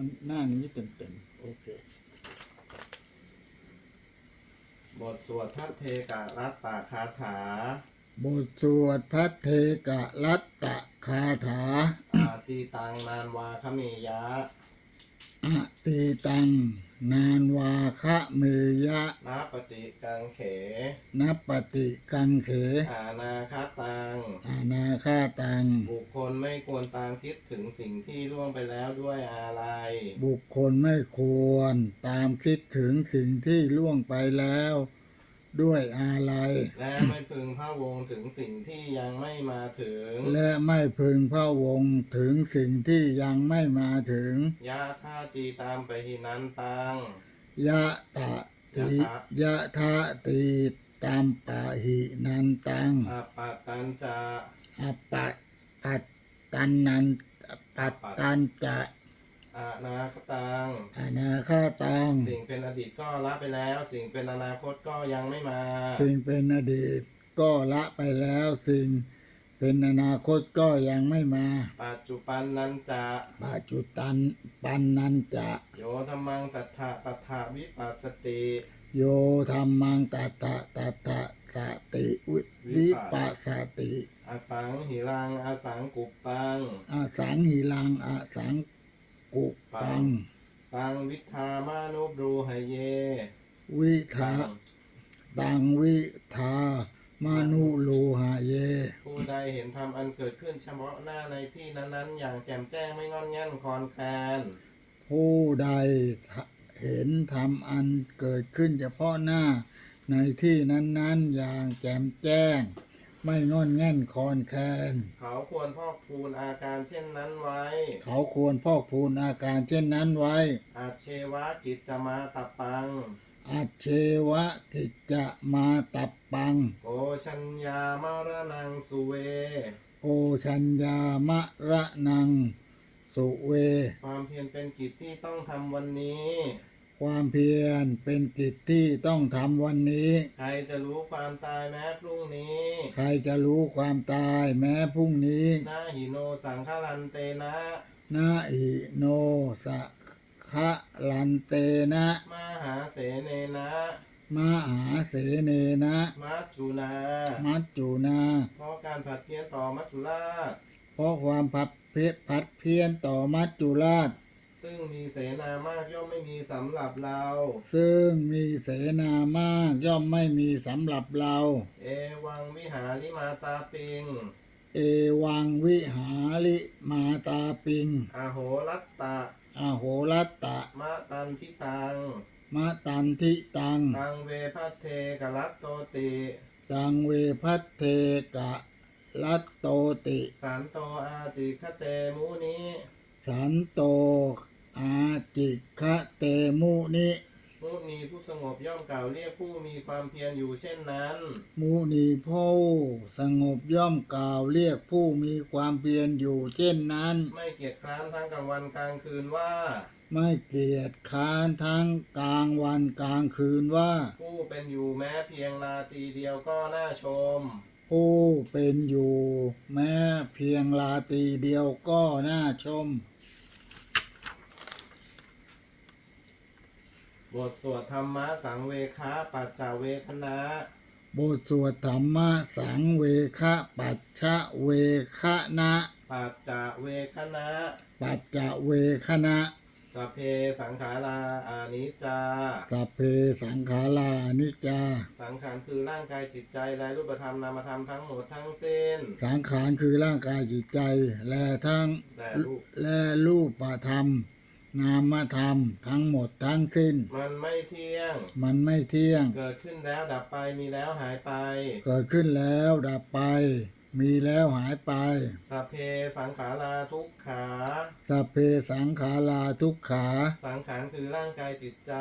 อันหน้านี้เต็มเต็มๆโอเคบทสวดพระเทกะรัตตาคาถา บทสวดพระเทกะรัตตะคาถาอาติตังนานวาคเมยะอตีตัง นานวาคะเมยะนาปฏิกังเข นับปฏิกังเข อานาคาตัง อานาคาตัง บุคคลไม่ควรตามคิดถึงสิ่งที่ล่วงไปแล้วด้วยอะไร บุคคลไม่ควรตามคิดถึงสิ่งที่ล่วงไปแล้ว ด้วยอะไรและไม่พึงพระวงถึงสิ่งที่ยังไม่มาถึง และไม่พึงพระวงศ์ถึงสิ่งที่ยังไม่มาถึง ยะท่าตีตามไปหินันตัง ยะตะติยะทะติตามปะหินันตังอปปตันจะอปะปัตตันนันปัตตันจะ อานาคตัง อนาคาตัง สิ่งเป็นอดีตก็ละไปแล้ว สิ่งเป็นอนาคตก็ยังไม่มา สิ่งเป็นอดีตก็ละไปแล้ว สิ่งเป็นอนาคตก็ยังไม่มา ปัจจุบันนันจะปัจจุตันปันนันจะโยธรรมังตัทธะตัทธะวิปัสสติ โยธรรมังตตะตตะสติวิวิปัสสติ อสังหิรังอสังกุปปัง อาสังหิลังอาสัง กุปัง ตังวิทามานุบรูหเย วิทาตังวิทามานุลูหะเย ผู้ใดเห็นธรรมอันเกิดขึ้นเฉพาะหน้าในที่นั้นๆ อย่างแจ่มแจ้งไม่งอนแง่นคลอนแคลนผู้ใดเห็นธรรมอันเกิดขึ้นเฉพาะหน้าในที่นั้นๆ อย่างแจ่มแจ้ง ไม่งอนแง่นคลอนแคลนเขาควรพอกพูนอาการเช่นนั้นไว้ เขาควรพอกพูนอาการเช่นนั้นไว้ อาเชวะกิจจะมาตับปัง อัจเชวะกิจจะมาตับปัง โกชัญญามารนังสุเว โกชัญญามะระนัง สุเว ความเพียรเป็นกิจที่ต้องทำวันนี้ ความเพียรเป็นกิจที่ต้องทำวันนี้ ใครจะรู้ความตายแม้พรุ่งนี้ ใครจะรู้ความตายแม้พรุ่งนี้ นาหิโนสังฆลันเตนะนาอิโนสะคะลันเตนะมหาเสเนนะมหาเสเนนะมัจจุนามัจจุนาเพราะการผัดเพี้ยนต่อมัจจุราชเพราะความพัดเพชพัดเพี้ยนต่อมัจจุราช ซึ่งมีเสนามากย่อมไม่มีสำหรับเรา ซึ่งมีเสนามากย่อมไม่มีสำหรับเรา เอวังวิหาริมาตาปิง เอวังวิหาริมาตาปิง อโหรัตตะอโหรัตตะมะตันทิตัง มะตันทิตัง ตังเวพัทเทกรัตโตติ ตังเวพัทเทกะลัตโตติ สันโตอาจิคเตมุนิ สันโต อาจิคะเตมุนิมุนีผู้สงบย่อมกล่าวเรียกผู้มีความเพียรอยู่เช่นนั้น มุนีผู้สงบย่อมกล่าวเรียกผู้มีความเพียรอยู่เช่นนั้น ไม่เกียจคร้านทั้งกลางวันกลางคืนว่า ไม่เกลียดค้านทั้งกลางวันกลางคืนว่า ผู้เป็นอยู่แม้เพียงนาทีเดียวก็น่าชม ผู้เป็นอยู่ แม้เพียงลาตรีเดียวก็น่าชม บทสวดธรรมะสังเวคะปัจจาเวคณะบทสวดธรรมะสังเวคะปัจฉะเวคะนะปัจจาเวคณะปัจจะเวคะนะสพเพสังขาราอานิจจา สัพเพสังขารานิจจา สังขารคือร่างกายจิตใจและรูปธรรมนามธรรมทั้งหมดทั้งสิ้น สังขารคือร่างกายจิตใจและทั้งแต่รูปและรูปธรรม นามธรรมทั้งหมดทั้งสิ้น มันไม่เที่ยง มันไม่เที่ยง เกิดขึ้นแล้วดับไปมีแล้วหายไป เกิดขึ้นแล้วดับไป มีแล้วหายไป สัพเพสังขาราทุกขา สัพเพสังขาราทุกขา สังขารคือร่างกายจิตใจ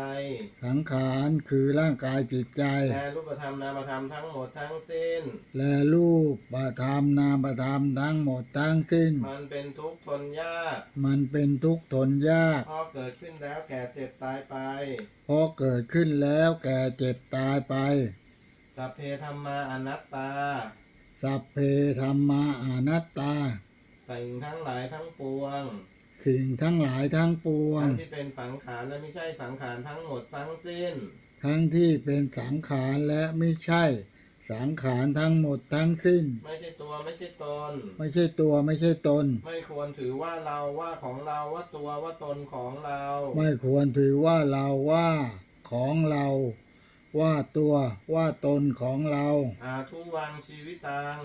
สังขารคือร่างกายจิตใจ และรูปธรรมนามธรรมทั้งหมดทั้งสิ้น และรูปประธรรมนามธรรมทั้งหมดทั้งสิ้น มันเป็นทุกข์ทนยาก มันเป็นทุกข์ทนยากเพราะเกิดขึ้นแล้วแก่เจ็บตายไปเพราะเกิดขึ้นแล้วแก่เจ็บตายไป สัพเพธรรมาอนัตตา สัพเพธรรมาอนัตตา สิ่งทั้งหลายทั้งปวง สิ่งทั้งหลายทั้งปวง ทั้งที่เป็นสังขารและไม่ใช่สังขารทั้งหมดทั้งสิ้น ทั้งที่เป็นสังขารและไม่ใช่ สังขารทั้งหมดทั้งสิ้น ไม่ใช่ตัวไม่ใช่ตน ไม่ใช่ตัวไม่ใช่ตน ไม่ควรถือว่าเราว่าของเราว่าตัวว่าตนของเรา ไม่ควรถือว่าเราว่าของเรา ว่าตัวว่าตนของเรา อาทุวังชีวิตัง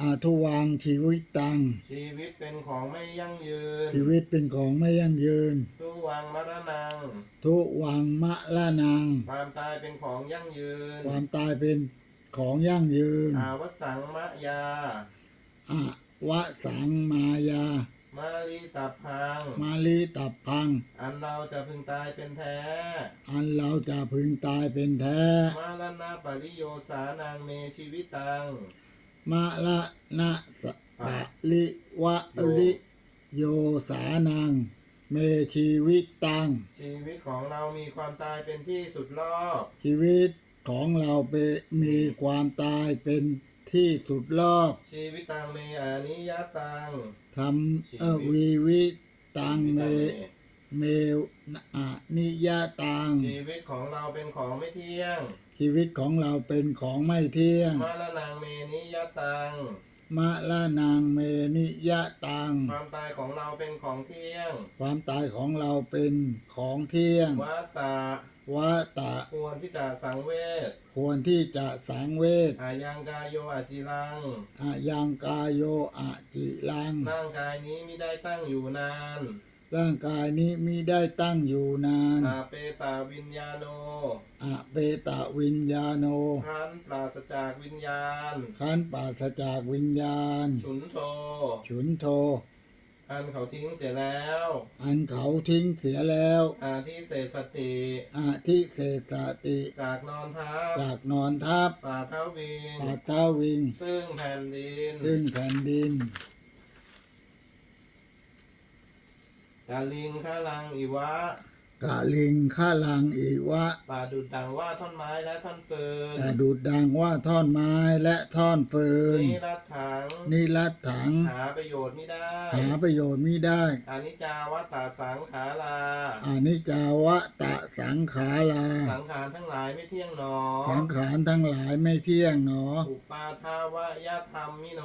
อาทุวังชีวิตตัง ชีวิตเป็นของไม่ยั่งยืน ชีวิตเป็นของไม่ยั่งยืน ทุวังมรณัง ทุวังมะละนัง ความตายเป็นของยั่งยืน ความตายเป็นของยั่งยืน อาวสังมะยาอวสังมายา มาลีตับพัง มาลีตับพัง อันเราจะพึงตายเป็นแท้ อันเราจะพึงตายเป็นแท้ มาลนาปริโยสานังเมชีวิตังมะละนะสะปะลิวะลิโยสานังเมชีวิตตัง ชีวิตของเรามีความตายเป็นที่สุดรอบ ชีวิตของเราเปมีความตายเป็น ที่สุดรอบชีวิตตังเมอานิยตัง ทำเออวีวิตังเม เมอะนิยตัง ชีวิตของเราเป็นของไม่เที่ยง ชีวิตของเราเป็นของไม่เที่ยงมาลนางเมนิยตังมะละนางเมนิยตัง ความตายของเราเป็นของเที่ยง ความตายของเราเป็นของเที่ยงวัตตะ วะตะ ควรที่จะสังเวชควรที่จะสังเวชอายังกายโยอาชิลังอะยังกายโยอะจิลัง ร่างกายนี้ไม่ได้ตั้งอยู่นาน ร่างกายนี้มิได้ตั้งอยู่นาน อาเปตาวิญญาโน อะเปตะวิญญาโน ครั้นปราศจากวิญญาณ ขันปราศจากวิญญาณฉุนโท ฉุนโท อันเขาทิ้งเสียแล้ว อันเขาทิ้งเสียแล้วอาทิเศษสติอาทิเศษสติ จากนอนทับจากนอนทับป่าเท้าวิงปาเท้าวิง ซึ่งแผ่นดินขึ้นแผ่นดินกาลิงข้าลังอีวะ กะลิงข้าลังอีวะป่าดุดดังว่าท่อนไม้และท่อนเฟินแต่ดูดดังว่าท่อนไม้และท่อนฟืนนิรัตถังนิรัตถัง หาประโยชน์ไม่ได้หาประโยชน์มิได้อนิจจาวัตตาสังขาราอานิจจาวะตะสังขาราสังขารทั้งหลายไม่เที่ยงหนอสังขารทั้งหลายไม่เที่ยงหนอ อุปาทาวะยะธรรมมิโน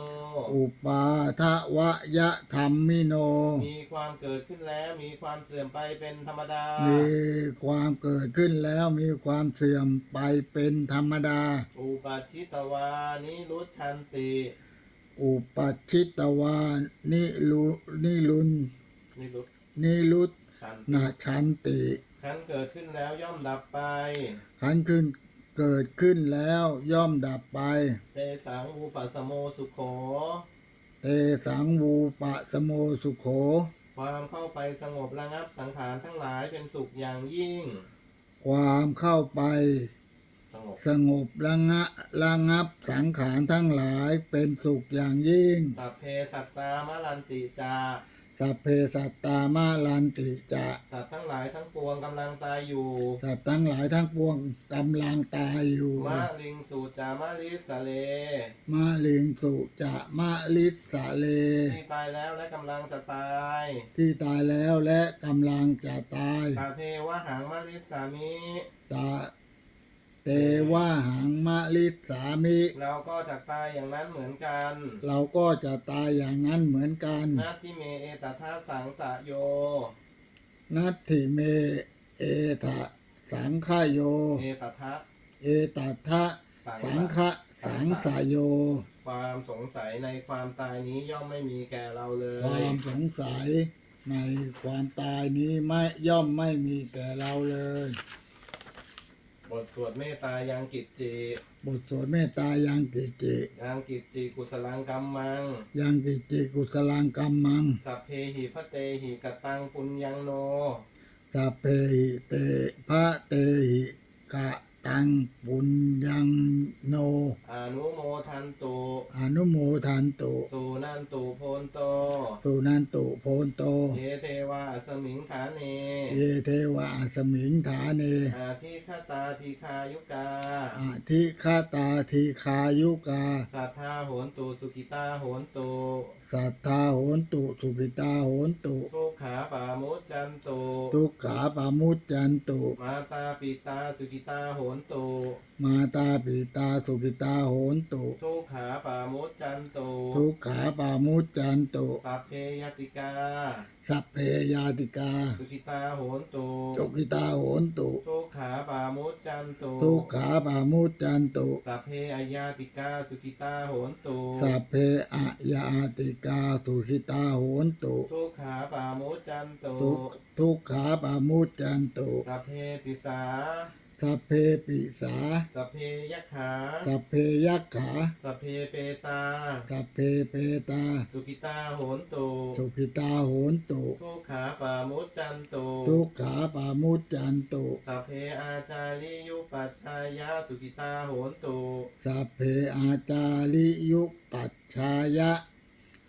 อุปาทวะยะธรรมมิโน มีความเกิดขึ้นแล้วมีความเสื่อมไปเป็นธรรมดามีความเกิดขึ้นแล้วมีความเสื่อมไปเป็นธรรมดา อุปาชิตวานิรุชชันติ อุปัชชิตวานิลุนิลุนนิรุนิรุตชันนาชันติขันเกิดขึ้นแล้วย่อมดับไป ขันขึ้นเกิดขึ้นแล้วย่อมดับไป เตสังอุปสมโมสุโข เตสังวูปะสโมสุโข ความเข้าไปสงบระงับสังขารทั้งหลายเป็นสุขอย่างยิ่ง ความเข้าไปสงบสงบระงะระงับสังขารทั้งหลายเป็นสุขอย่างยิ่ง สัพเพสัตตามะลันติจา สัพเพสัตตามาลันติจะสัตว์ทั้งหลายทั้งปวงกำลังตายอยู่ สัตว์ทั้งหลายทั้งปวงกำลังตายอยู่มะลิงสูจามะลิสะเลมาลิงสุจะมาลิสะเล ที่ตายแล้วและกำลังจะตาย ที่ตายแล้วและกำลังจะตายตาเทวะหังมะลิสามิจะ เตว่าหังมะลิสามิ เราก็จะตายอย่างนั้นเหมือนกันเราก็จะตายอย่างนั้นเหมือนกัน นาทิเมเอตทาสังสะโย นัตถิเม เอทะสังขโย เอตทะเอตัทะสัสังงขะฆะสังสายโย ความสงสัยในความตายนี้ย่อมไม่มีแก่เราเลควายมสงสัยในความตายนี้ไม่ย่อมไม่มีแก่เราเลย บทสวดเมตตายังกิจจิบทสวดเมตตายังกิจิยังกิจจิกุศลังกัมมัง ยังกิจิกุสลังกัมมัง สัพเพหิพะเตหิกตังปุญญังโน สัพเพหิเตพระเตหิกะ ตังปุญญังโน อนุโมทันตุ อนุโมทันตุสุนันตุโพนโต สุนันตุโพนโต เยเทวาสมิงฐาเน เยเทวะสมิงฐาเน อาทิคตาทิคายุกา อาทิฆาตาทีคายุกา สัทธาโหนตุสุขิตาโหนตุ สัทธาโหนตุสุขิตาโหนตุ ทุกขาปามุจจันตุ ทุกขาปามุจจันตุ มาตาปิตาสุขิตาโหนตุมาตาปิตาสุขิตาโหนตุทุกขาปามุจจันตุทุกขาปามุจจันตุสัพเพยติกาสัพเพยาติกา สุขิตาโหนตุสุขิตาโหนตุทุกขาปามุจจันตุทุกขาปามุจจันตุสัพเพอายาติกาสุขิตาโหนตุสัพเพอะยาติกาสุขิตาโหนตุทุกขาปามุจจันตุทุกทุกขาปามุจจันตุสัพเพปิสา สัพเพปิสาสัพเพยขาสัพเพยักขาสัพเพเปตา สัพเพเปตา สุขิตาโหนตุสุขิตาโหนตุ ทุกขาปามุจจันตุทุกขาปามุจจันตุ สัพเพอาจาริยุปัชชายาสุขิตาโหนตุ สัพเพอาจาริยุปัชชายะ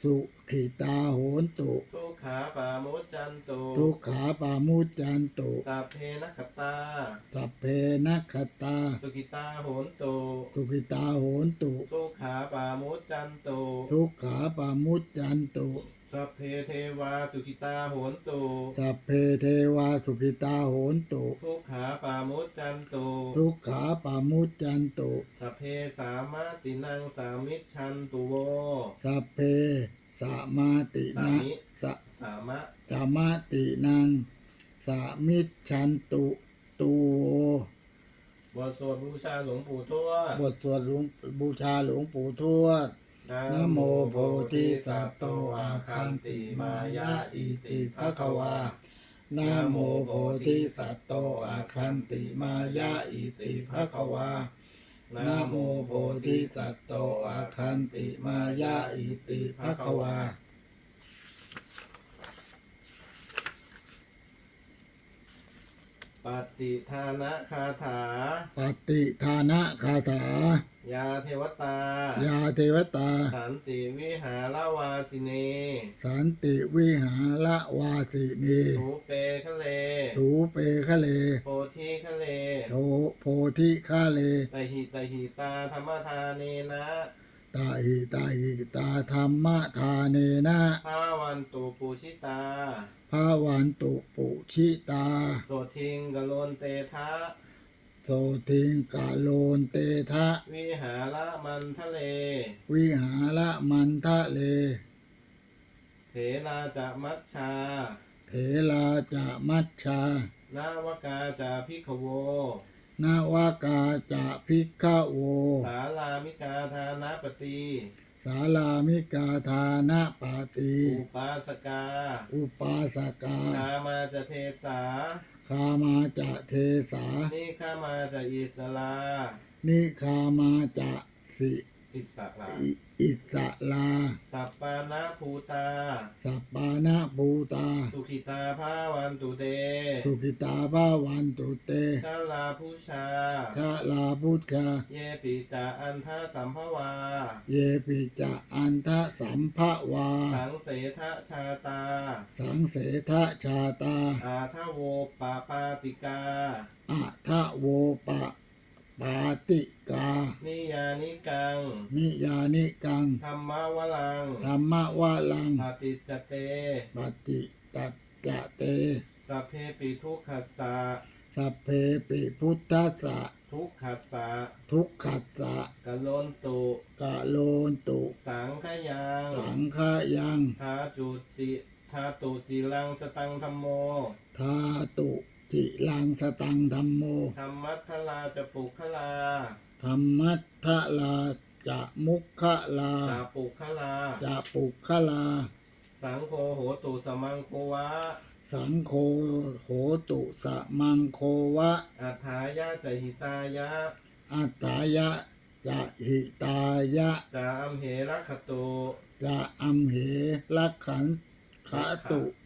สุขิตาโหนตุ ทุกขาปามุจจันตุทุกขาปามุจจันตุสัพเพนัคขตา สัพเพนัคขตา สุขิตาโหนตุสุขิตาโหนตุ ทุกขาปามุจจันตุ ทุกขาปามุจจันตุ สัพเพเทวาสุขิตาโหนตุสัพเพเทวาสุขิตาโหนตุทุกขาปามุจจันตุทุกขาปามุจจันตุสัพเพสามาตินังสามิชชันตุโวสัพเพสามาตินะสะสามะสามาตินังสามิจฉันตุตูโวบทสวดบูชาหลวงปู่ทวดบทสวดหลวงบูชาหลวงปู่ทวด นะโมโพธิสัตว์โตอาคันติมายะอิติภะคะวานะโมโพธิสัตว์โตอาคันติมายะอิติภะคะวานะโมโพธิสัตว์โตอาคันติมายะอิติภะคะวา ปฏิทานะคาถา ปฏิทานะคาถา ยาเทวตา ยาเทวตา สันติวิหารวาสิเน สันติวิหารวาสินีถูเปคะเลถูเปคะเล โพธิคะเลโทโพธิฆาเลตหิตหิตาธรรมทานเนนะ ตาหิตาหิตาธรรมทาเนนะภาวันตุปุชิตาภาวันตุปุชิตา โสทิงกโลนเตทะ โสทิงกาโลนเตทะ วิหารมันทะเล วิหารมันทะเล เถราจะมัชชา เถลาจะมัชชานาวกาจะพิขโว นาวากาจะพิกขโว สาลามิกาธานาปตีสาลามิกาธานะปาติอุปาสกาอุปาสกานามาจะเทสาคามาจะเทสานิฆามาจะอิสลานิคามาจะสิอิสลา อิอิสลา สัปปานาภูตา สัปปานะบูตา สุขิตาภาวันตุเต สุขิตาภาวันตุเตชาลาภูชาชาลาพุทธาเยปิจาอันทาสัมภวา เยปิจะอันทะสัมภวา สังเสทะชาตา สังเสทะชาตา อาทะโวปาปาติกาอะทะโวปะ ปาติกา นิยานิกัง นิยานิกัง ธรรมวลัง ธรรมวาลังปฏิจจเต ปฏิตัจจะเต สัพเพปิทุกขัสสะ สัพเพปิพุทธัสสะ ทุกขัสสะ ทุกขัสสะกะโลนตุ กะโลนตุ สังขยัง สังฆายังทาจุจิทาตุจิลังสตังธรรมโม ทาตุ จิลังสตังธรรมโม ธรรมัทธลาจะปุคลาธรรมัทธลาจะมุขลาจาปุคลา จะปุขลา สังโฆโหตุสมังโควะ สังโฆโหตุสะมังโควะ อัฏฐายะจะหิตายะ อัตตายะจะหิตายะจาอัมเหระขตุ จะอัมเหลักขันขะตุตุ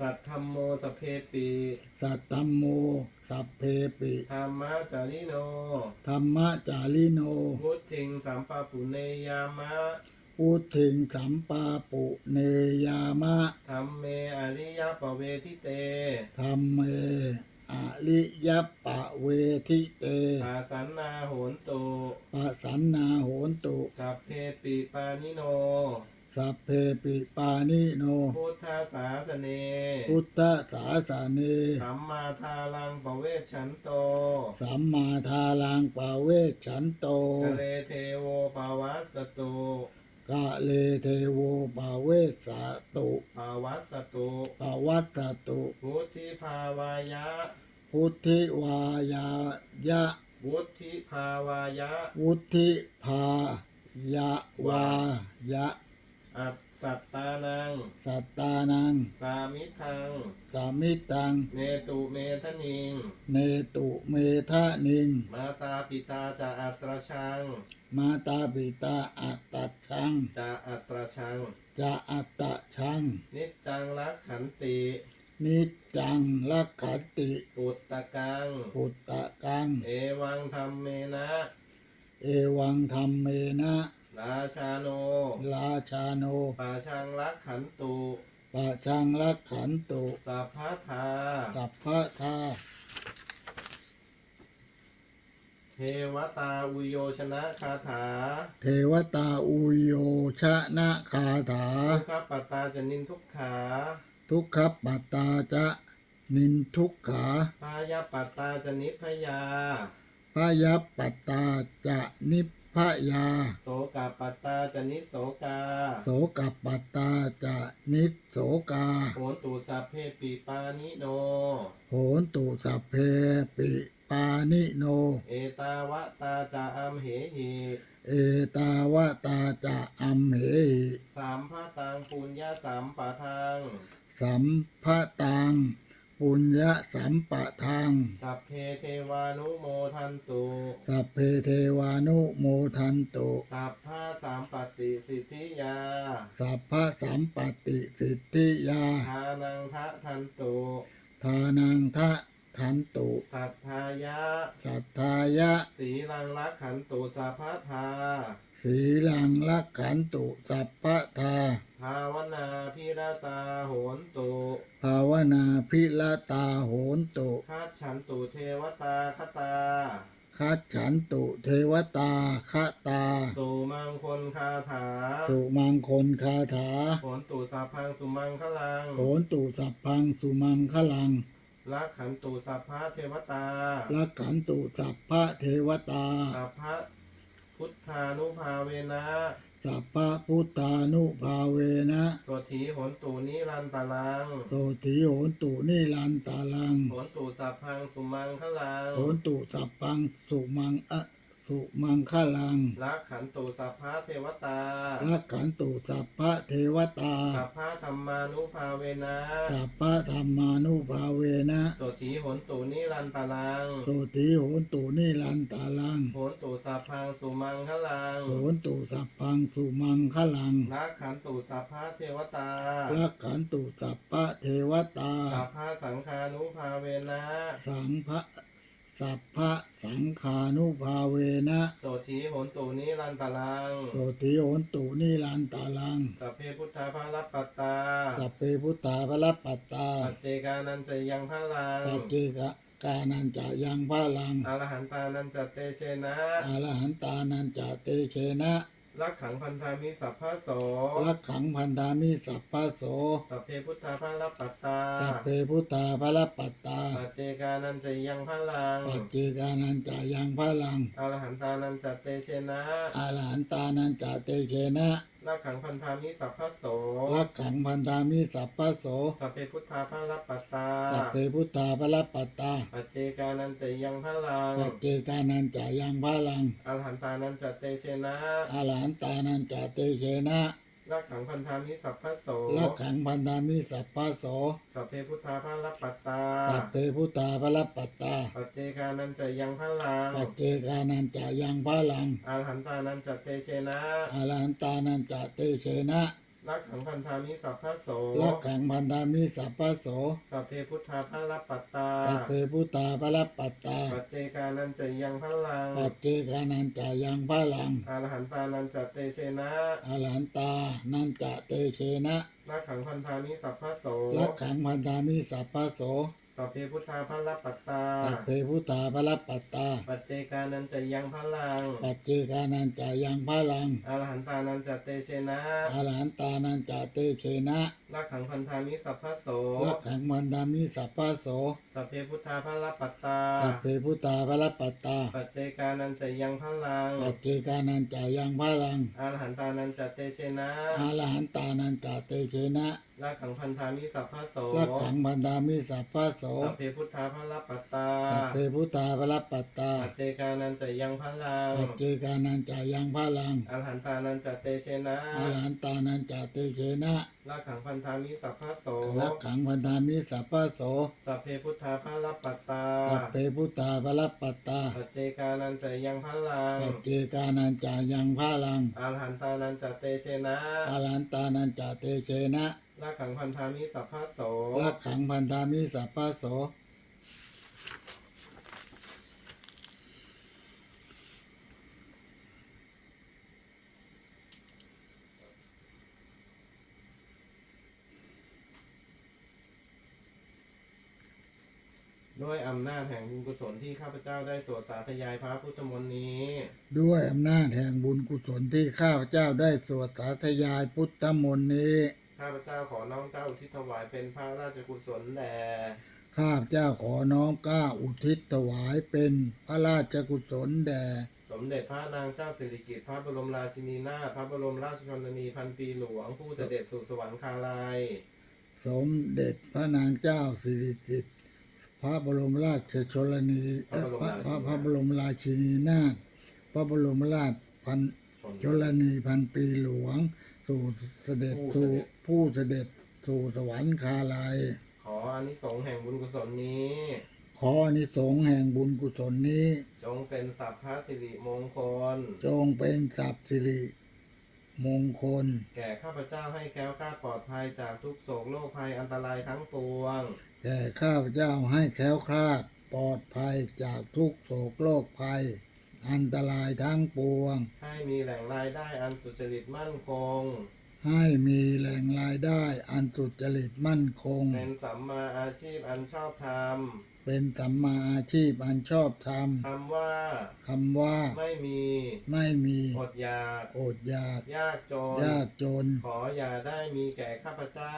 สัทธัมโมสพเพปิสัตตัมโม สัพเพปิ ธรรมะจาริโนธรรมจาริโน พุทธิงสัมปะปุเนยามะอุทิงสัมปาปุเนยามะธรรมเมอริยปเวทิเตธรรมเมอริยปะเวทิเตสาสันนาโหนตุปะสันนาโหนตุสัพเพปิปานิโน สัพเพปิปานิโน พุทธศาสเนพุทธศาสเนสัมมาทาลังปเวชฉันโต สัมมาทาลังปาเวชฉันโตกะเลเทโวปาวัสสตุกะเลเทโวปาเวสสตุปาวัสสตุปาวัตสตุพุทธิภาวายะ พุทธิวายายะ วุฒิภาวายะ วุธิภายะวายะ อัตสัตตานัง สัตตานัง สามิทัง สามิตัง เนตุเมทนิง เนตุเมทะนิง มาตาปิตาจะอัตราชัง มาตาปิตาอัตตชัง จะอัตราชัง จะอัตตชัง นิจจังรักขันติ นิจจังลักขันติปุตตะกัง ปุตตะกัง เอวังธรรมเมนะ เอวังธรรมเมนะ ราชาโนราชาโนปาชังรักขันตุปะชังลักขันตุสัพพะทาสัพพะทาเทวตาอุโยชนะคาถาเทวตาอุโยชนะคาถาทุกขปัตตาจนินทุกขา ทุกขปัตตาจะนินทุกขาพายาปัตตาจนิพยาพยัปปัตตาจะนิพ พยา โสกาปัตตาจนิโสกา โสกับปัตตาจะนิโสกา โหนตุสัพเพปิปานิโน โหนตุสัพเพปิปานิโน เอตาวะตาจาอัมเหหิเอตาวะตาจะอัมเหหิสามพะตังปุญญาสามปะทังสัมภตัง ปุญญสัมปะทังสัพเพเทวานุโมทันตุ สัพเพเทวานุโมทันตุ สัพพะสามปฏิสิทธิยา สัพพะสัมปติสิทธิยา ทานังทะทันตุ ทานังทะ ทันตุสัทธายะ สัทธายะ สีลังรักขันตุสัพพะทา สีลังลักขันตุสัพพะทา ภาวนาพิรตาโหนตุ ภาวนาพิละตาโหนตุคัดฉันตุเทวตาคตาคัจฉันตุเทวตาคตา สุมังคลคาถา สุมังคลคาถาโหนตุสัพพังสุมังคลังโหนตุสัพพังสุมังคลัง รักขันตุสัพพะเทวตาลักขันตุสัพพะเทวตา สัพพะพุทธานุภาเวนะ สัพพะพุทธานุภาเวนะสวดถีโหนตุนิรันตาลังโสติโหนตุนิลันตาลังโหนตุสัพพังสุมังคลังโหนตุสัพพังสุมังอะ สุมังคลังรักขันตุสัพพะเทวตาลักขันตุสัพพะเทวตา สัพพะธรรมานุภาเวนะสัพพะธรรมานุภาเวนะสวดถีโหนตุนิรันตาลังโสติโหนตุนิลันตาลังโหนตุสัพพังสุมังคลังโหนตุสัพพังสุมังคลังรักขันตุสัพพะเทวตาลักขันตุสัพพะเทวตา สัพพะสังฆานุภาเวนะสังพะ สัพพะสังขานุภาเวนะโสถีโหนตุนิรันตาลัง โสติโหนตุนิลันตาลัง สัพเพพุทธาภาลปัตตา สัพเพพุทธาพระปัตตา ปัจเจกานันจะยังพลัง ปัจเจกะกานันจะยังพาลังอรหันตานันจะเตเชนะ อรหันตานันจะเตเชนะ รักขังพันธามิสัพพะโสรักขังพันธามิสัพพะโส สัพเพพุทธาภาลปัตตาสัพเพพุทธาพระปัตตา ปัจเจกานันจะยังพลัง ปัจเจกานันจะยังพาลังอรหันตานันจะเตเชนะอรหันตานันจะเตเชนะ รักขังพันธามิสัพพะโสรักขังพันธามิสัพพะโส สัพเพพุทธาภาลปัตตาสัพเพพุทธาพระปัตตา ปัจเจกานันจะยังพลังปัจเจกานันจะยังพาลังอรหันตานันจะเตเชนะอรหันตานันจะเตเชนะ รักขังพันธามิสัพพะโสรักขังพันธามิสัพพะโสสัพเพพุทธาภาลปัตตา สัพเพพุทธาพระปัตตา ปัจเจกานันจะยังพลัง ปัจเจกานันจะยังพาลังอรหันตานันจะเตเชนะอรหันตานันจะเตเชนะ รักขังพันธามิสัพพะโสลักขังพันธามิสัพพะโส สัพเพพุทธาภรปัตตา สัพเพพุตตาพระปัตตา ปัจเจกานันจะยังพลัง ปัจเจกานันจายังพระลังอรหันตานันจัตเตเชนะอาหลานตานันจะเตเชนะรักขังพันธามิสัพพะโสลักขังพันธามิสัพพะโส สัพเพพุทธาภรปัตตา สัพเพพุตตาพระปัตตา ปัจเจกานันจะยังพลัง ปัจเจกานันจายังพระลังอรหันตานันจัตเตเชนะอาหลานตานันจะเตเชนะรักขังพันธามิสัพพะโสลักขังพันธามิสัพพะโส สัพเพพุทธาภรปัตตา สัพเพพุตตาพระปัตตา ปัจเจกานันจะยังพลัง ปัจเจกานันจายังพระลังอรหันตานันจัตเตเชนะอาหลานตานันจะเตเชนะ รักขังพันธามิสัพพะโสลักขังพันธามิสัพพะโสสัพเพพุทธาภรปัตตาสัพเพพุตตาพระปัตตาปัจเจกานันจะยังพลังปัจเจกานันจายังพระลังอรหันตานันจัตเตเชนะอาหลานตานันจะเตเชนะรักขังพันธามิสัพพะโสลักขังพันธามิสัพพะโสสัพเพพุทธาภรปัตตาสัพเพพุตตาพระปัตตาปัจเจกานันจะยังพลังปัจเจกานันจายังพระลังอรหันตานันจัตเตเชนะอาหลานตานันจะเตเชนะ รักขังพันธามิสัพพะโสลักขังพันธามิสัพพะโสด้วยอำนาจแห่งบุญกุศลที่ข้าพเจ้าได้สวดสาธยายพระพุทธมนต์นี้ ด้วยอำนาจแห่งบุญกุศลที่ข้าพเจ้าได้สวดสาธยายพุทธมนต์นี้ ข้าพเจ้าขอน้อมเกล้าอุทิศถวายเป็นพระราชกุศลแด่ข้าพเจ้าขอน้อมเกล้าอุทิศถวายเป็นพระราชกุศลแด่ สมเด็จพระนางเจ้าสิริกิติ์พระบรมราชินีนาถพระบรมราชชนนีพันปีหลวงผู้เสด็จสู่สวรรคาลัยสมเด็จพระนางเจ้าสิริกิติ์พระบรมราชชนนีเอ่อพระพระพระบรมราชินีนาถพระบรมราชพันชนนีพันปีหลวง สู่เสด็จสู่ผู้เสด็จสู่สวรรคาลัย ขออานิสงส์แห่งบุญกุศลนี้ ขออานิสงส์แห่งบุญกุศลนี้ จงเป็นสัพพะสิริมงคล จงเป็นสัพสิริมงคล แก่ข้าพเจ้าให้แคล้วคลาดปลอดภัยจากทุกโศกโรคภัยอันตรายทั้งปวง แก่ข้าพเจ้าให้แคล้วคลาดปลอดภัยจากทุกโศกโรคภัย อันตรายทั้งปวง ให้มีแหล่งรายได้อันสุจริตมั่นคง ให้มีแหล่งรายได้อันสุจริตมั่นคง เป็นสัมมาอาชีพอันชอบธรรม เป็นสัมมาอาชีพอันชอบธรรมคำว่าคำว่าไม่มีไม่มีอดอยากอดอยากยากจน ยากจน ขออย่าได้มีแก่ข้าพเจ้า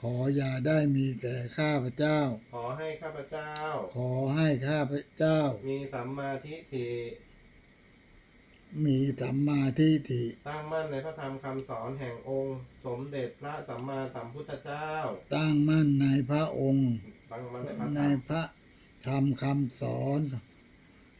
ขออย่าได้มีแก่ข้าพเจ้า ขอให้ข้าพเจ้า ขอให้ข้าพเจ้า มีสัมมาทิฏฐิ มีสัมมาทิฏฐิตั้งมั่นในพระธรรมคำสอนแห่งองค์ สมเด็จพระสัมมาสัมพุทธเจ้า ตั้งมั่นในพระองค์ตั้งมั่นในพระธในรรมพระธรรมคำสอน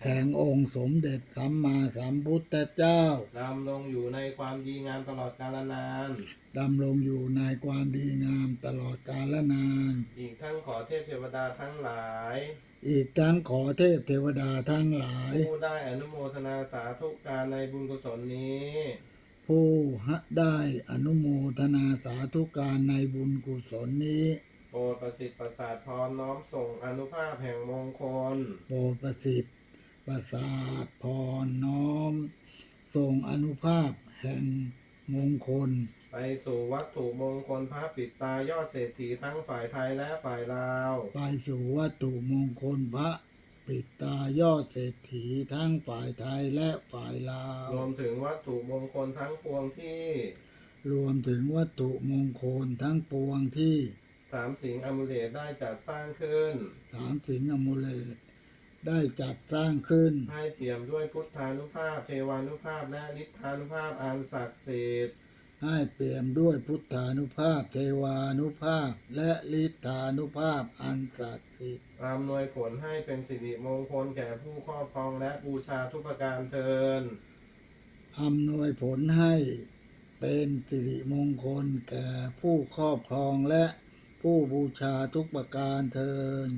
แห่งองค์สมเด็จสัมมาสัมพุทธเจ้าดำรงอยู่ในความดีงามตลอดกาลนาน ดำรงอยู่ในความดีงามตลอดกาลนาน อีกทั้งขอเทพเทวดาทั้งหลาย อีกทั้งขอเทพเทวดาทั้งหลาย ผู้ได้อนุโมทนาสาธุการในบุญกุศลนี้ ผู้ได้อนุโมทนาสาธุการในบุญกุศลนี้โปรดประสิทธิ์ประสาทพรน้อมส่งอนุภาพแห่งมงคล โปรดประสิทธิ์ประสาทพรน้อม ส่งอนุภาพแห่ง มงคล ไปสู่วัตถุมงคลพระปิดตายอดเศรษฐีทั้งฝ่ายไทยและฝ่ายลาว ไปสู่วัตถุมงคลพระปิดตายอดเศรษฐีทั้งฝ่ายไทยและฝ่ายลาว รวมถึงวัตถุมงคลทั้งปวงที่ รวมถึงวัตถุมงคลทั้งปวงที่สามสิงห์อมุเลตได้จัดสร้างขึ้น สามสิงห์อมุเลต ได้จัดสร้างขึ้น ให้เปี่ยมด้วยพุทธานุภาพเทวานุภาพและฤทธานุภาพอันศักดิ์สิทธิ์ให้เปี่ยมด้วยพุทธานุภาพ เทวานุภาพ และฤทธานุภาพอันศักดิ์สิทธิ์อำนวยผลให้เป็นสิริมงคลแก่ผู้ครอบครองและบูชาทุกประการเทินอำนวยผลให้เป็นสิริมงคลแก่ผู้ครอบครองและผู้บูชาทุกประการเทิน